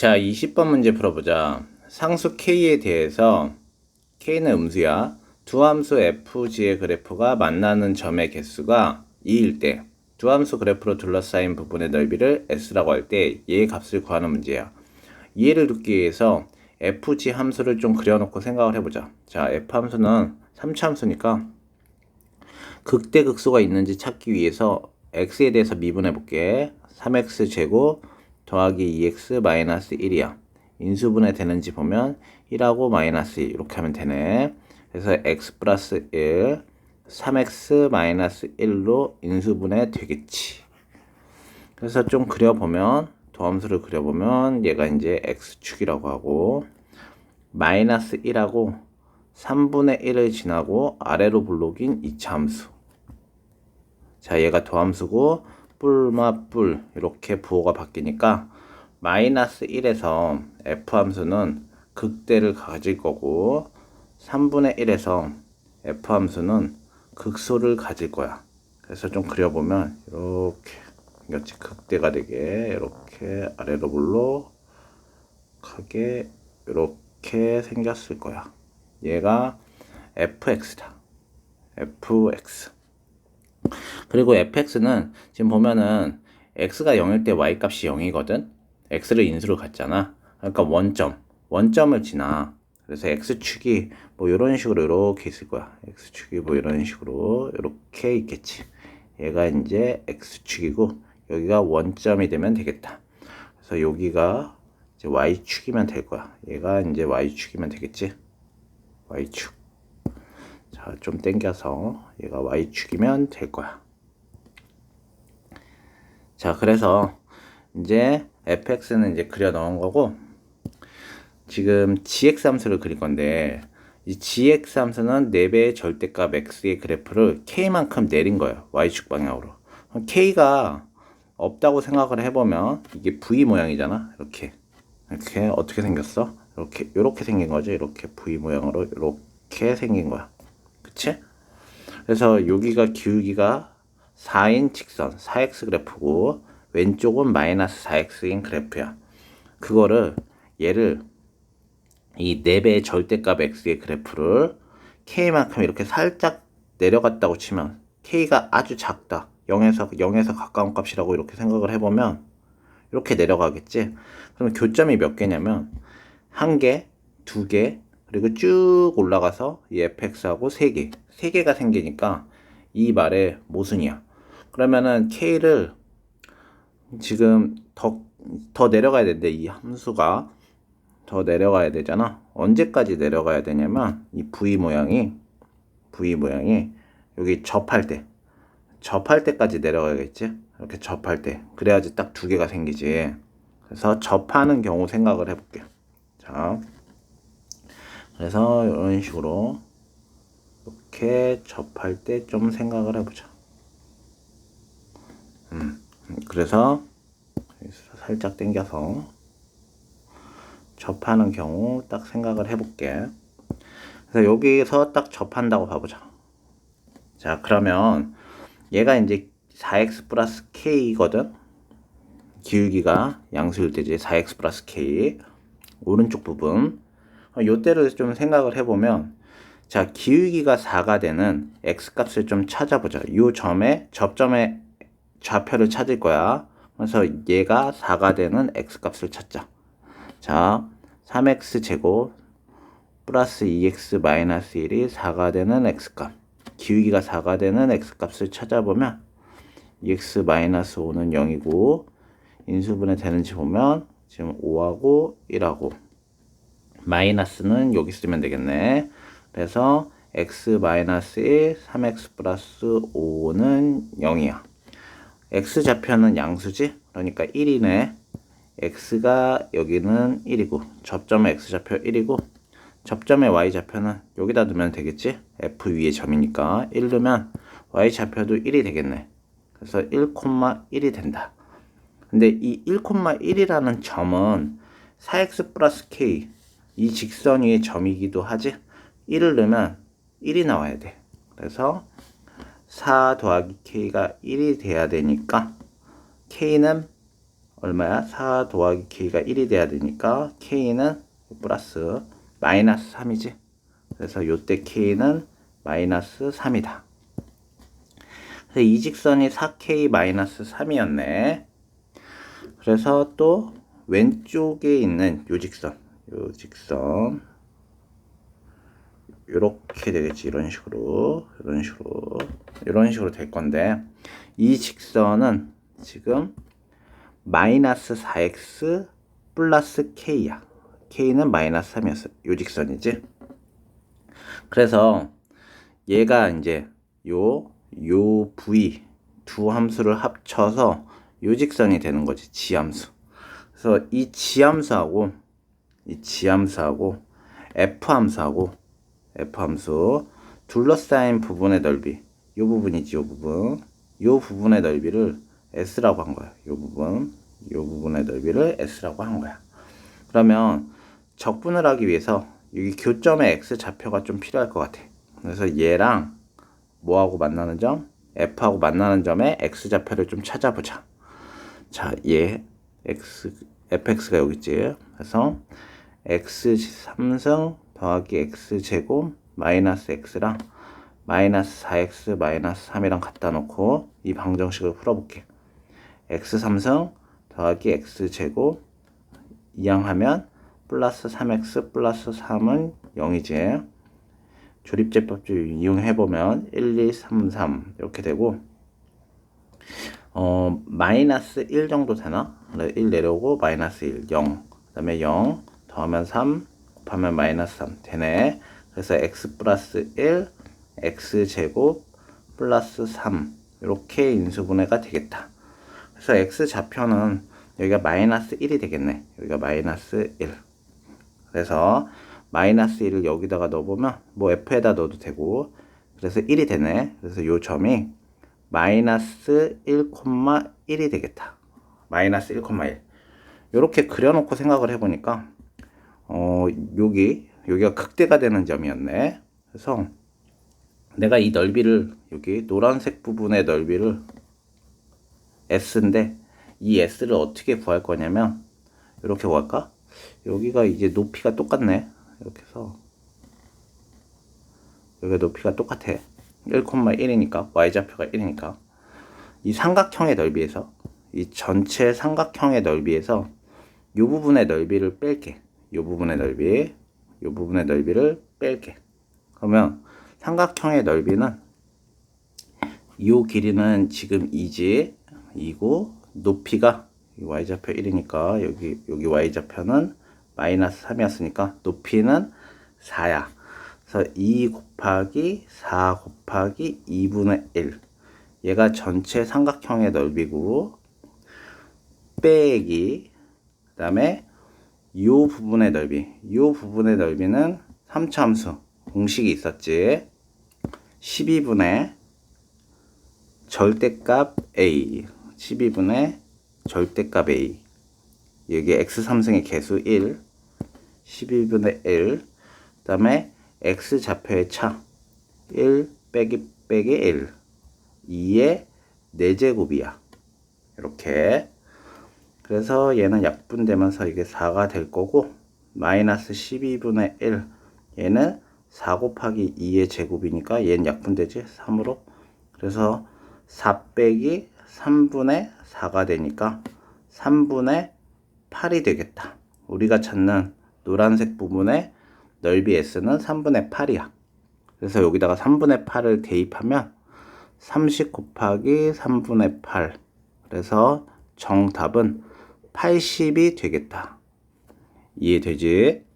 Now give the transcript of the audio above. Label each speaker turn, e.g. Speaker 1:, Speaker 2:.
Speaker 1: 자, 20번 문제 풀어보자. 상수 k에 대해서 k는 음수야. 두 함수 fg의 그래프가 만나는 점의 개수가 2일 때, 두 함수 그래프로 둘러싸인 부분의 넓이를 s라고 할 때 얘의 값을 구하는 문제야. 이해를 돕기 위해서 fg 함수를 좀 그려놓고 생각을 해보자. 자, f 함수는 3차 함수니까 극대 극소가 있는지 찾기 위해서 x에 대해서 미분해 볼게. 3x 제곱 더하기 2x 마이너스 1이야. 인수분해 되는지 보면 1하고 마이너스 2 이렇게 하면 되네. 그래서 x 플러스 1, 3x 마이너스 1로 인수분해 되겠지. 그래서 좀 그려보면 도함수를 그려보면 얘가 이제 x축이라고 하고 마이너스 1하고 3분의 1을 지나고 아래로 블록인 2차 함수. 자, 얘가 도함수고 뿔마 뿔 이렇게 부호가 바뀌니까 마이너스 1에서 f 함수는 극대를 가질 거고 3분의 1에서 f 함수는 극소를 가질 거야. 그래서 좀 그려보면 이렇게 생겼지. 극대가 되게 이렇게 아래로 블록하게 이렇게 생겼을 거야. 얘가 fx다. fx. 그리고 fx는 지금 보면은 x가 0일 때 y 값이 0이거든. x를 인수로 갖잖아. 그러니까 원점, 원점을 지나. 그래서 x축이 뭐 이런 식으로 이렇게 있을 거야. x축이 뭐 이런 식으로 이렇게 있겠지. 얘가 이제 x축이고 여기가 원점이 되면 되겠다. 그래서 여기가 이제 y축이면 될 거야. 얘가 이제 y축이면 되겠지. y축. 자, 좀 땡겨서 얘가 y축이면 될 거야. 자, 그래서 이제 fx는 이제 그려 넣은 거고 지금 gx 함수를 그릴 건데 이 gx 함수는 4배의 절대값 x의 그래프를 k만큼 내린 거예요. y축 방향으로. k가 없다고 생각을 해보면 이게 v 모양이잖아. 이렇게 이렇게 어떻게 생겼어? 이렇게 이렇게 생긴 거죠. 이렇게 v 모양으로 이렇게 생긴 거야. 그치? 그래서 여기가 기울기가 4인 직선 4x 그래프고 왼쪽은 마이너스 4x인 그래프야. 그거를 얘를 이 4배의 절대값 x의 그래프를 k만큼 이렇게 살짝 내려갔다고 치면 k가 아주 작다. 0에서 0에서 가까운 값이라고 이렇게 생각을 해보면 이렇게 내려가겠지. 그러면 교점이 몇 개냐면 한 개, 두 개, 그리고 쭉 올라가서 이 fx하고 3개, 3개가 생기니까 이 말의 모순이야. 그러면은 k를 지금 더, 더 내려가야 되는데 이 함수가 더 내려가야 되잖아. 언제까지 내려가야 되냐면 이 v 모양이 v 모양이 여기 접할 때 접할 때까지 내려가야겠지. 이렇게 접할 때 그래야지 딱 두 개가 생기지. 그래서 접하는 경우 생각을 해볼게요. 자. 그래서 이런 식으로 이렇게 접할 때 좀 생각을 해보자. 음, 그래서 살짝 당겨서 접하는 경우 딱 생각을 해볼게. 그래서 여기서 딱 접한다고 봐보자. 자, 그러면 얘가 이제 4x 플러스 k거든. 기울기가 양수일 때지 4x 플러스 k 오른쪽 부분 요때를 좀 생각을 해보면 자 기울기가 4가 되는 x 값을 좀 찾아보자. 요 점에 접점의 좌표를 찾을 거야. 그래서 얘가 4가 되는 x 값을 찾자. 자 3x 제곱 플러스 2x 마이너스 1이 4가 되는 x 값. 기울기가 4가 되는 x 값을 찾아보면 2x 마이너스 5는 0이고 인수분해 되는지 보면 지금 5하고 1하고 마이너스는 여기 쓰면 되겠네. 그래서 x 마이너스 1, 3x 플러스 5는 0이야. x 좌표는 양수지? 그러니까 1이네. x가 여기는 1이고 접점의 x 좌표 1이고 접점의 y 좌표는 여기다 두면 되겠지? f 위에 점이니까 1 넣으면 y 좌표도 1이 되겠네. 그래서 1,1이 된다. 근데 이 1,1이라는 점은 4x 플러스 k 이 직선 위의 점이기도 하지 1을 넣으면 1이 나와야 돼 그래서 4 더하기 k가 1이 돼야 되니까 k는 얼마야? 4 더하기 k가 1이 돼야 되니까 k는 플러스 마이너스 3이지. 그래서 요때 k는 마이너스 3이다. 그래서 이 직선이 4k 마이너스 3이었네. 그래서 또 왼쪽에 있는 요 직선, 요 직선. 이렇게 되겠지 이런 식으로. 이런 식으로. 이런 식으로 될 건데 이 직선은 지금 마이너스 4x 플러스 k야. K는 마이너스 3이었어. 요 직선이지. 그래서 얘가 이제 요요 v 두 함수를 합쳐서 요 직선이 되는 거지 지함수. 그래서 이 지함수하고 이 지함수하고 f 함수하고 f 함수 둘러싸인 부분의 넓이 요 부분이지 요 부분. 요 부분의 넓이를 s라고 한 거야 요 부분. 요 부분의 넓이를 s라고 한 거야. 그러면 적분을 하기 위해서 여기 교점의 x 좌표가 좀 필요할 것 같아. 그래서 얘랑 뭐하고 만나는 점? F하고 만나는 점의 x 좌표를 좀 찾아보자. 자, 얘 x fx가 여기 있지. 그래서 x 3승 더하기 x 제곱 마이너스 x랑 마이너스 4x 마이너스 3이랑 갖다 놓고 이 방정식을 풀어볼게. x 3승 더하기 x 제곱 이항하면 플러스 3x 플러스 3은 0이지. 조립제법을 이용해보면 1, 2, 3, 3 이렇게 되고 어, 마이너스 1 정도 되나? 1 내려오고 마이너스 1, 0. 그 다음에 0 더하면 3 곱하면 마이너스 3 되네. 그래서 x 플러스 1, x 제곱 플러스 3 이렇게 인수분해가 되겠다. 그래서 x 좌표는 여기가 마이너스 1이 되겠네. 여기가 마이너스 1. 그래서 마이너스 1을 여기다가 넣어보면 뭐 f에다 넣어도 되고 그래서 1이 되네. 그래서 요 점이 마이너스 1,1이 되겠다. 마이너스 1,1. 이렇게 그려놓고 생각을 해보니까 어 여기 여기가 극대가 되는 점이었네. 그래서 내가 이 넓이를 여기 노란색 부분의 넓이를 s인데 이 s를 어떻게 구할 거냐면 이렇게 구할까? 여기가 이제 높이가 똑같네. 이렇게 해서 여기가 높이가 똑같아. 1,1이니까 y좌표가 1이니까 이 삼각형의 넓이에서 이 전체 삼각형의 넓이에서 이 부분의 넓이를 뺄게. 이 부분의 넓이, 이 부분의 넓이를 뺄게. 그러면 삼각형의 넓이는 이 길이는 지금 2지, 2고 높이가 y좌표 1이니까 여기 여기 y좌표는 마이너스 3이었으니까 높이는 4야. 그래서 2 곱하기 4 곱하기 2분의 1. 얘가 전체 삼각형의 넓이고 빼기 그 다음에 요 부분의 넓이 요 부분의 넓이는 3차함수 공식이 있었지. 12분의 절대값 a 12분의 절대값 a. 여기 x3승의 개수 1 12분의 1 그 다음에 x 좌표의 차 1 빼기 빼기 1 2의 4제곱이야. 이렇게 그래서 얘는 약분되면서 이게 4가 될 거고 마이너스 12분의 1 얘는 4 곱하기 2의 제곱이니까 얘는 약분되지 3으로 그래서 4 빼기 3분의 4가 되니까 3분의 8이 되겠다 우리가 찾는 노란색 부분의 넓이 S는 3분의 8이야. 그래서 여기다가 3분의 8을 대입하면 30 곱하기 3분의 8. 그래서 정답은 80이 되겠다. 이해되지?